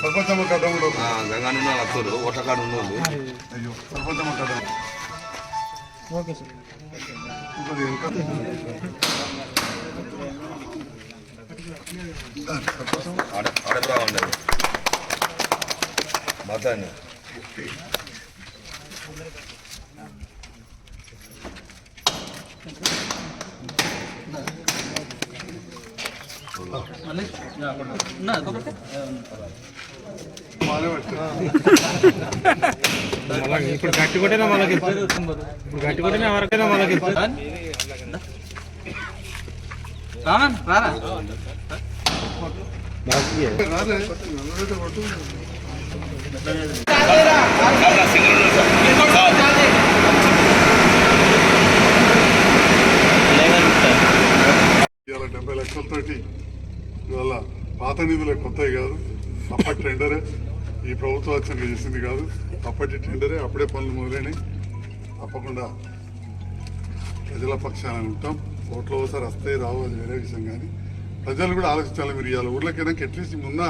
సర్పంచమ్మ కథ గంగాను అత్తలు ఓటకాడు ఉన్నది అయ్యో సర్పంచమ్మ కథ ఓకే సార్ ఆడబ్రా ఉండదు మతాన్ని ఇప్పుడు గట్టి కొట్టినా మనకి ఇప్పుడు గట్టి కొట్టినా ఎవరికైనా మనకి రారా నల్లరేట కొట్టు. ఇవాళ లక్షలతోటి ఇవాళ పాత నిధులే కొత్తవి కాదు. అప్పటి టెండరే. ఈ ప్రభుత్వం వచ్చాక చేసింది కాదు. అప్పటి టెండరే. అప్పుడే పనులు మొదలైనవి తప్పకుండా ప్రజల పక్షాన ఉంటాం. ఓట్లు ఒకసారి వస్తాయి రావు అది వేరే విషయం కానీ. ప్రజలు కూడా ఆలోచించాలి మీరు. ఇవాళ ఊర్లోకైనా అట్లీస్ట్ ఉన్న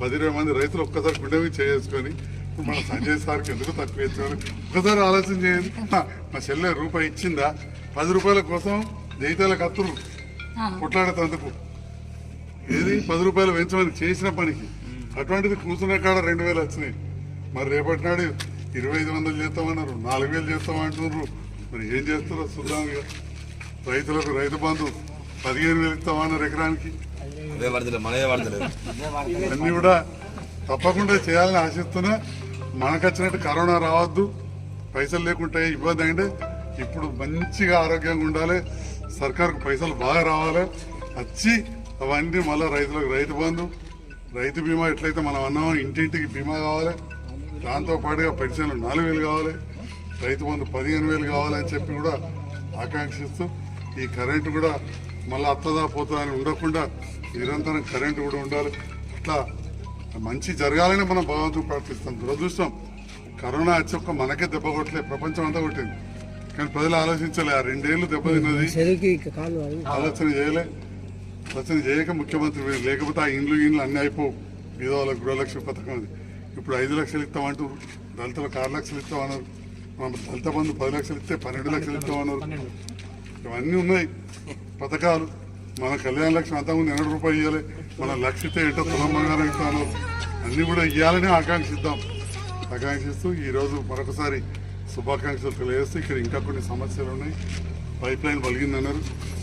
పది ఇరవై మంది రైతులు ఒక్కసారి గుండె మీద చేసుకొని మన సంజయ్ సార్కి ఎందుకు తక్కువ ఇచ్చారు ఒక్కసారి ఆలోచన చేయండి. మా చెల్లె రూపాయి ఇచ్చిందా? పది రూపాయల కోసం జైతాల కత్తులు కొట్లాడేందుకు ఏది? పది రూపాయలు పెంచమని చేసిన పనికి. అటువంటిది కూర్చున్న కాడ రెండు వేలు వచ్చినాయి. మరి రేపటి నాడు ఇరవై ఐదు వందలు చేస్తామన్నారు. నాలుగు వేలు చేస్తామంటున్నారు మరి ఏం చేస్తారో చూద్దాం ఇక. రైతులకు రైతు బంధు పదిహేను వేలు ఇస్తామన్నారు ఎకరానికి. అన్నీ కూడా తప్పకుండా చేయాలని ఆశిస్తున్నా. మనకు వచ్చినట్టు కరోనా రావద్దు. పైసలు లేకుంటే ఇబ్బంది అంటే ఇప్పుడు మంచిగా ఆరోగ్యంగా ఉండాలి. సర్కార్కు పైసలు బాగా రావాలి. వచ్చి అవన్నీ మళ్ళీ రైతులకు రైతు బంధు రైతు బీమా ఎట్లయితే మనం అన్నామో ఇంటింటికి బీమా కావాలి. దాంతో పాటుగా పెన్షన్లు నాలుగు వేలు కావాలి. రైతు బంధు పదిహేను వేలు కావాలని చెప్పి కూడా ఆకాంక్షిస్తూ ఈ కరెంటు కూడా మళ్ళీ అత్తదా పోతుందా అని ఉండకుండా నిరంతరం కరెంటు కూడా ఉండాలి. అట్లా మంచి జరగాలని మనం భగవంతుడు ప్రార్థిస్తాం. దురదృష్టం కరోనా వచ్చి ఒక్క మనకే దెబ్బ కొట్టలే ప్రపంచం అంతా కొట్టింది. కానీ ప్రజలు ఆలోచించలే ఆ రెండేళ్ళు దెబ్బతిన్నది. ఆలోచన చేయలే. ఆలోచన చేయక ముఖ్యమంత్రి వీరు. లేకపోతే ఆ ఇండ్లు ఇండ్లు అన్నీ అయిపోవు. ఏదో వాళ్ళ గృహలక్ష్మి పథకం అది. ఇప్పుడు ఐదు లక్షలు ఇస్తామంటారు దళితులకు ఆరు లక్షలు ఇస్తామన్నారు. మన దళిత బంధు పది లక్షలు ఇస్తే పన్నెండు లక్షలు ఇస్తామన్నారు. ఇవన్నీ ఉన్నాయి. పథకాలు. మన కళ్యాణ లక్ష్మి అంతకుముందు ఎనభై రూపాయలు ఇవ్వాలి మన లక్ష ఇస్తే ఏంటో తులం బంగారం ఇస్తాను అన్నీ కూడా ఇవ్వాలని ఆకాంక్షిద్దాం. ఆకాంక్షిస్తూ ఈరోజు మరొకసారి శుభాకాంక్షలు తెలియజేస్తూ ఇక్కడ ఇంకా కొన్ని సమస్యలు ఉన్నాయి. పైప్ లైన్ పలిగిందన్నారు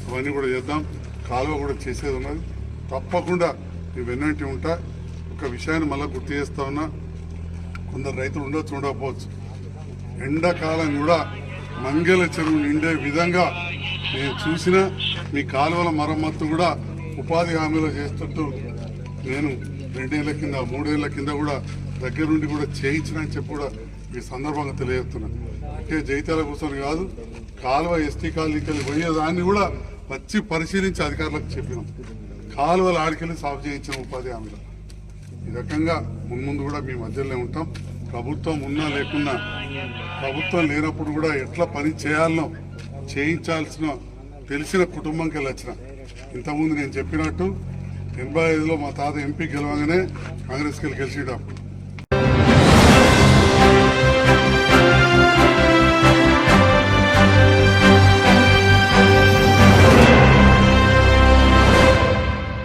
అవన్నీ కూడా చేద్దాం. కాలువ కూడా చేసేది ఉన్నది. తప్పకుండా ఇవి వెన్నంటి ఉంటా. ఒక విషయాన్ని మళ్ళీ గుర్తు చేస్తా ఉన్నా. కొందరు రైతులు ఉండొచ్చు ఉండకపోవచ్చు. ఎండాకాలం కూడా మంగళ చెరువు నిండే విధంగా నేను చూసిన మీ కాలువల మరమ్మత్తు కూడా ఉపాధి హామీలో చేస్తుంటూ నేను రెండేళ్ళ కింద మూడేళ్ళ కింద కూడా దగ్గర నుండి కూడా చేయించిన అని చెప్పి కూడా ఈ సందర్భంగా తెలియజేస్తున్నాను అంటే జైతాల కూర్చొని కాదు కాలువ ఎస్టీ కాలనీకి వెళ్ళి పోయేదాన్ని కూడా వచ్చి పరిశీలించి అధికారులకు చెప్పినాం. కాలువలు ఆడికెళ్ళి సాగు చేయించిన ఉపాధి హామీలు. ఈ రకంగా మున్ముందు కూడా మీ మధ్యలోనే ఉంటాం. ప్రభుత్వం ఉన్నా లేకున్నా ప్రభుత్వం లేనప్పుడు కూడా ఎట్లా పని చేయాలనో చేయించాల్సిన తెలిసిన కుటుంబంకి వెళ్ళి వచ్చిన ఇంతకుముందు నేను చెప్పినట్టు ఎనభై ఐదులో మా తాత ఎంపీ గెలవగానే కాంగ్రెస్కి వెళ్ళి గెలిచేటప్పుడు